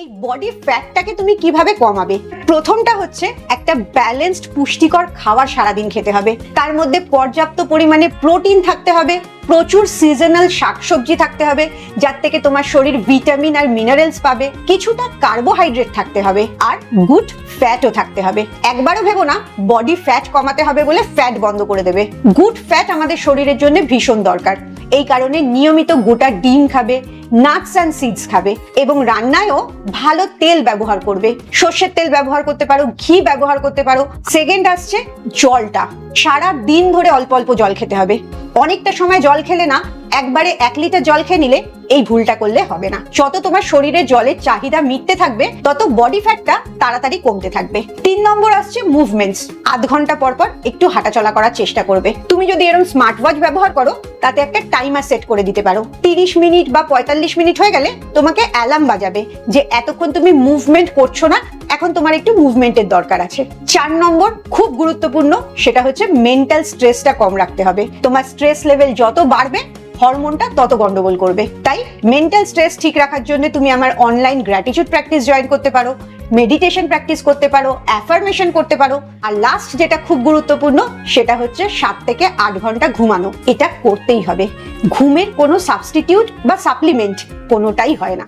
এই বডি ফ্যাটটাকে তুমি কীভাবে কমাবে? প্রথমটা হচ্ছে একটা ব্যালেন্সড পুষ্টিকর খাবার সারাদিন খেতে হবে। তার মধ্যে পর্যাপ্ত পরিমাণে প্রোটিন থাকতে হবে, প্রচুর সিজনাল শাকসবজি থাকতে হবে, যার থেকে তোমার শরীর ভিটামিন আর মিনারেলস পাবে, কিছুটা কার্বোহাইড্রেট থাকতে হবে, আর গুড ফ্যাটও থাকতে হবে। একবারও ভেবো না বডি ফ্যাট কমাতে হবে বলে ফ্যাট বন্ধ করে দেবে। গুড ফ্যাট আমাদের শরীরের জন্য ভীষণ দরকার। এই কারণে নিয়মিত গোটা ডিম খাবে নাটস অ্যান্ড সিডস খাবে এবং রান্নায়ও ভালো তেল ব্যবহার করবে। সর্ষের তেল ব্যবহার করতে পারো, ঘি ব্যবহার করতে পারো। সেকেন্ড আসছে জলটা। সারা দিন ধরে অল্প অল্প জল খেতে হবে। অনেকটা সময় জল খেলে না একবারে এক লিটার জল খেয়ে নিলে এই ভুলটা করলে হবে না। যত তোমার শরীরে জলের চাহিদা মিটতে থাকবে, তত বডি ফ্যাটটা তাড়াতাড়ি কমতে থাকবে। তিন নম্বর আসছে মুভমেন্টস আধ ঘণ্টা পর পর একটু হাঁটাচলা করার চেষ্টা করবে। তুমি যদি এরকম স্মার্ট ওয়াচ ব্যবহার করো, তাতে একটা টাইমার সেট করে দিতে পারো। তিরিশ মিনিট বা পঁয়তাল্লিশ মিনিট হয়ে গেলে তোমাকে অ্যালার্ম বাজাবে যে এতক্ষণ তুমি মুভমেন্ট করছ না, এখন তোমার একটু মুভমেন্টের দরকার আছে। চার নম্বর, খুব গুরুত্বপূর্ণ, সেটা হচ্ছে মেন্টাল স্ট্রেসটা কম রাখতে হবে। তোমার স্ট্রেস লেভেল যত বাড়বে হরমোনটা তত গন্ডগোল করবে। তাই মেন্টাল স্ট্রেস ঠিক রাখার জন্য তুমি আমার অনলাইন গ্র্যাটিটিউড প্র্যাকটিস জয়েন করতে পারো মেডিটেশন প্র্যাকটিস করতে পারো অ্যাফার্মেশন করতে পারো। আর লাস্ট যেটা খুব গুরুত্বপূর্ণ, সেটা হচ্ছে সাত থেকে আট ঘণ্টা ঘুমানো। এটা করতেই হবে। ঘুমের কোনো সাবস্টিটিউট বা সাপ্লিমেন্ট কোনোটাই হয় না।